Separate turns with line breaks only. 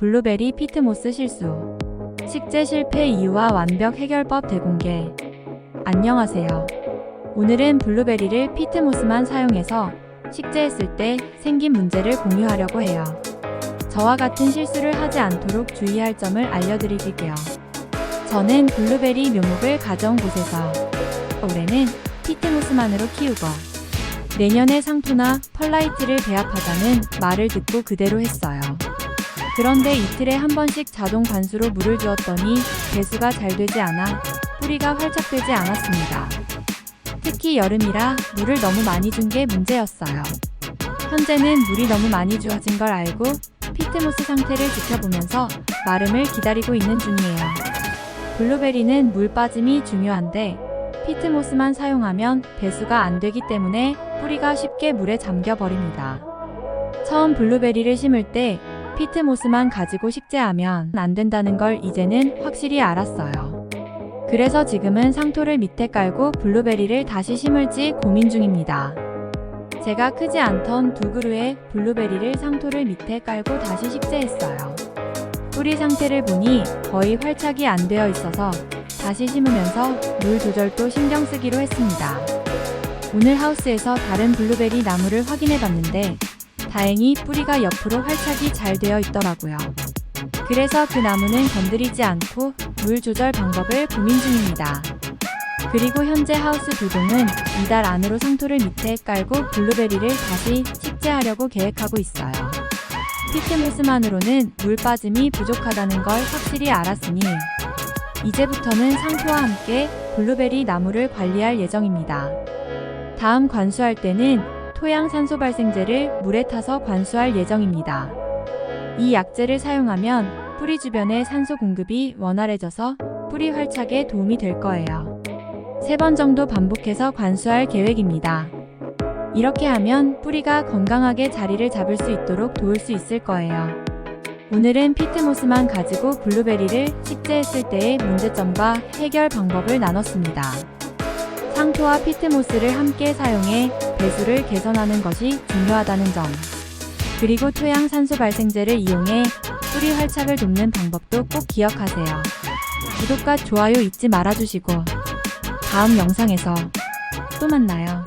블루베리 피트모스 실수. 식재 실패 이유와 완벽 해결법 대공개. 안녕하세요. 오늘은 블루베리를 피트모스만 사용해서 식재했을 때 생긴 문제를 공유하려고 해요. 저와 같은 실수를 하지 않도록 주의할 점을 알려드릴게요. 저는 블루베리 묘목을 가져온 곳에서 올해는 피트모스만으로 키우고 내년에 상토나 펄라이트를 배합하자는 말을 듣고 그대로 했어요. 그런데 이틀에 한 번씩 자동 관수로 물을 주었더니 배수가 잘 되지 않아 뿌리가 활착되지 않았습니다. 특히 여름이라 물을 너무 많이 준 게 문제였어요. 현재는 물이 너무 많이 주어진 걸 알고 피트모스 상태를 지켜보면서 마름을 기다리고 있는 중이에요. 블루베리는 물 빠짐이 중요한데 피트모스만 사용하면 배수가 안 되기 때문에 뿌리가 쉽게 물에 잠겨 버립니다. 처음 블루베리를 심을 때 피트모스만 가지고 식재하면 안 된다는 걸 이제는 확실히 알았어요. 그래서 지금은 상토를 밑에 깔고 블루베리를 다시 심을지 고민 중입니다. 제가 크지 않던 두 그루의 블루베리를 상토를 밑에 깔고 다시 식재했어요. 뿌리 상태를 보니 거의 활착이 안 되어 있어서 다시 심으면서 물 조절도 신경 쓰기로 했습니다. 오늘 하우스에서 다른 블루베리 나무를 확인해 봤는데 다행히 뿌리가 옆으로 활착이 잘 되어 있더라고요. 그래서 그 나무는 건드리지 않고 물 조절 방법을 고민 중입니다. 그리고 현재 하우스 두 동은 이달 안으로 상토를 밑에 깔고 블루베리를 다시 식재하려고 계획하고 있어요. 피트모스만으로는 물 빠짐이 부족하다는 걸 확실히 알았으니 이제부터는 상토와 함께 블루베리 나무를 관리할 예정입니다. 다음 관수할 때는 토양 산소 발생제를 물에 타서 관수할 예정입니다. 이 약제를 사용하면 뿌리 주변의 산소 공급이 원활해져서 뿌리 활착에 도움이 될 거예요. 세 번 정도 반복해서 관수할 계획입니다. 이렇게 하면 뿌리가 건강하게 자리를 잡을 수 있도록 도울 수 있을 거예요. 오늘은 피트모스만 가지고 블루베리를 식재했을 때의 문제점과 해결 방법을 나눴습니다. 상토와 피트모스를 함께 사용해 배수를 개선하는 것이 중요하다는 점. 그리고 토양 산소 발생제를 이용해 뿌리 활착을 돕는 방법도 꼭 기억하세요. 구독과 좋아요 잊지 말아주시고 다음 영상에서 또 만나요.